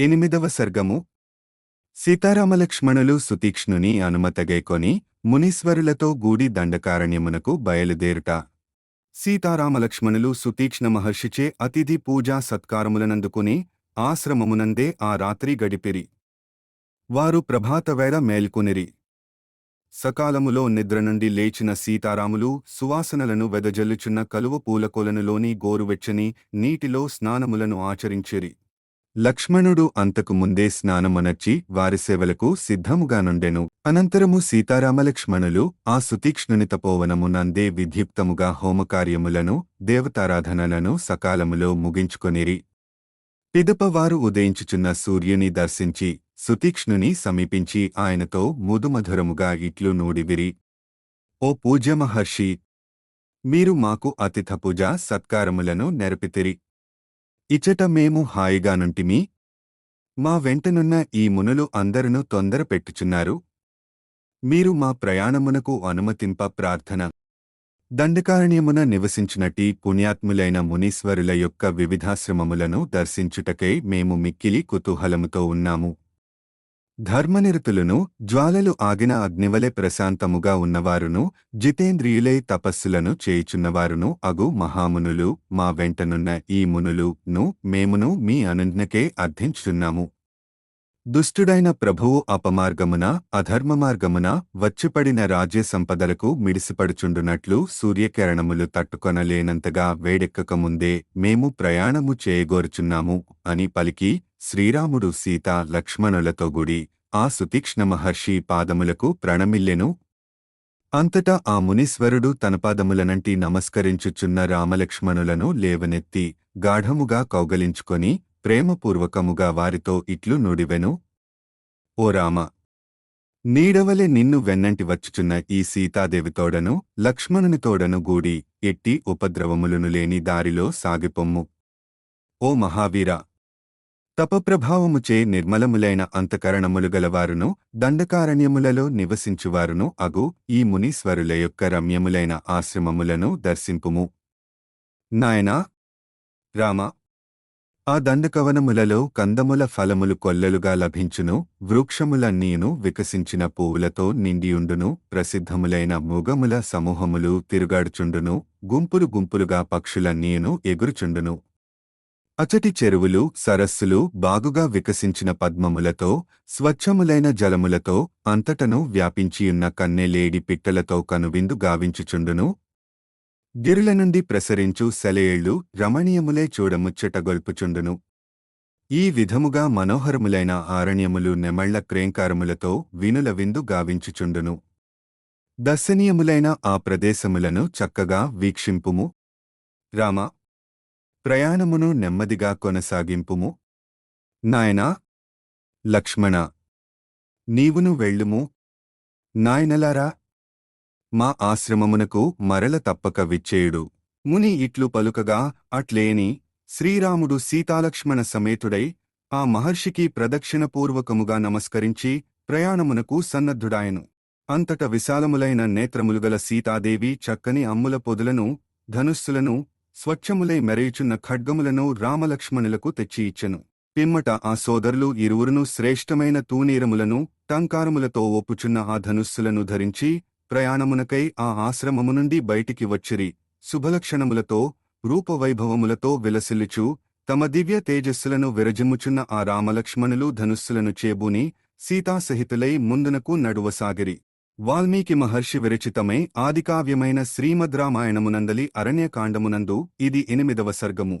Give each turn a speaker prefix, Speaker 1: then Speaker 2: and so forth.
Speaker 1: ఎనిమిదవ సర్గము. సీతారామలక్ష్మణులు సుతీక్ష్ణుని అనుమతగైకొని మునీశ్వరులతో గూడి దండకారణ్యమునకు బయలుదేరుట. సీతారామలక్ష్మణులు సుతీక్ష్ణ మహర్షిచే అతిథి పూజా సత్కారములనందుకుని ఆశ్రమమునందే ఆ రాత్రి గడిపిరి. వారు ప్రభాతవేళ మేల్కొనిరి. సకాలములో నిద్ర నుండి లేచిన సీతారాములు సువాసనలను వెదజల్లుచున్న కలువ పూలకొలనులోని గోరువెచ్చని నీటిలో స్నానములను ఆచరించిరి. లక్ష్మణుడు అంతకు ముందే స్నానమనర్చి వారి సేవలకు సిద్ధముగా నుండెను. అనంతరము సీతారామలక్ష్మణులు ఆ సుతీక్ష్ణుని తపోవనమునందే విధ్యుక్తముగా హోమకార్యములను దేవతారాధనలను సకాలములో ముగించుకొనిరి. పిదపవారు ఉదయించుచున్న సూర్యుని దర్శించి సుతీక్ష్ణుని సమీపించి ఆయనతో ముదుమధురముగా ఇట్లు నూడివిరి. ఓ పూజ్యమహర్షి! మీరు మాకు అతిథ పూజ సత్కారములను నెరపితిరి. ఇచట మేము హాయిగానుంటిమి మా వెంటనున్న ఈ మునులు అందరును తొందర పెట్టుచున్నారు. మీరు మా ప్రయాణమునకు అనుమతింప ప్రార్థన. దండకారణ్యమున నివసించినటి పుణ్యాత్ములైన మునీశ్వరుల యొక్క వివిధాశ్రమములను దర్శించుటకై మేము మిక్కిలి కుతూహలముతో ఉన్నాము. ధర్మనిరతులను జ్వాలలు ఆగిన అగ్నివలె ప్రశాంతముగా ఉన్నవారును జితేంద్రియులై తపస్సులను చేయుచున్నవారును అగు మహామునులు మా వెంటనున్న ఈ మునులు ను మేమును మీ అనుజ్ఞకే అర్థించుచున్నాము. దుష్టుడైన ప్రభువు అపమార్గమున అధర్మమార్గమున వచ్చిపడిన రాజ్య సంపదలకు మిడిసిపడుచుండునట్లు సూర్యకిరణములు తట్టుకొనలేనంతగా వేడెక్కకముందే మేము ప్రయాణము చేయగోరుచున్నాము అని పలికి శ్రీరాముడు సీత లక్ష్మణులతో గుడి ఆ సుతీక్ష్ణ మహర్షి పాదములకు ప్రణమిల్లెను. అంతటా ఆ మునీశ్వరుడు తన పాదములనంటి నమస్కరించుచున్న రామలక్ష్మణులను లేవనెత్తి గాఢముగా కౌగలించుకొని ప్రేమపూర్వకముగా వారితో ఇట్లు నుడివెను. ఓ రామ! నీడవలె నిన్ను వెన్నంటి వచ్చుచున్న ఈ సీతాదేవితోడను లక్ష్మణునితోడను గూడి ఎట్టి ఉపద్రవములను లేని దారిలో సాగిపొమ్ము. ఓ మహావీర! తపప్రభావముచే నిర్మలములైన అంతకరణములు గలవారును దండకారణ్యములలో నివసించువారును అగు ఈ మునీశ్వరుల యొక్క రమ్యములైన ఆశ్రమములను దర్శింపుము. నాయనా! రామ! ఆ దండకవనములలో కందముల ఫలములు కొల్లలుగా లభించును వృక్షములన్నీను వికసించిన పువ్వులతో నిండియుండును ప్రసిద్ధములైన మూగముల సమూహములు తిరుగాడుచుండును గుంపులు గుంపులుగా పక్షులన్నీను ఎగురుచుండును. అచటి చెరువులు సరస్సులు బాగుగా వికసించిన పద్మములతో స్వచ్ఛములైన జలములతో అంతటను వ్యాపించియున్న కన్నెలేడి పిట్టలతో కనువిందు గావించుచుండును. గిరుల నుండి ప్రసరించు సెలయేళ్ళు రమణీయములే చూడముచ్చటగొల్పుచుండును ఈ విధముగా మనోహరములైన ఆరణ్యములు నెమళ్ళ క్రేంకారములతో వినుల విందు గావించుచుండును. దర్శనీయములైన ఆ ప్రదేశములను చక్కగా వీక్షింపుము. రామ ప్రయాణమును నెమ్మదిగా కొనసాగింపుము. నాయనా లక్ష్మణ నీవును వెళ్ళుము. నాయనలారా మా ఆశ్రమమునకు మరల తప్పక విచ్చేయుడు. ముని ఇట్లు పలుకగా అట్లేని శ్రీరాముడు సీతాలక్ష్మణ సమేతుడై ఆ మహర్షికి ప్రదక్షిణపూర్వకముగా నమస్కరించి ప్రయాణమునకు సన్నద్ధుడాయను. అంతట విశాలములైన నేత్రములుగల సీతాదేవి చక్కని అమ్ముల పొదులను ధనుస్సులను స్వచ్ఛములై మెరయుచున్న ఖడ్గములను రామలక్ష్మణులకు తెచ్చి ఇచ్చెను పిమ్మట ఆ సోదరులు ఇరువురును శ్రేష్టమైన తూనీరములను టంకారములతో ఒప్పుచున్న ఆ ధనుస్సులను ధరించి ప్రయాణమునకై ఆ ఆశ్రమము నుండి బయటికి వచ్చిరి. శుభలక్షణములతో రూపవైభవములతో విలసిల్లుచు తమ దివ్య తేజస్సులను విరజిమ్ముచున్న ఆ రామలక్ష్మణులు ధనుస్సులను చేబూని సీతాసహితులై ముందునకు నడువసాగిరి. వాల్మీకి మహర్షి విరచితమై ఆదికావ్యమైన శ్రీమద్రామాయణమునందలి అరణ్యకాండమునందు ఇది ఎనిమిదవ సర్గము.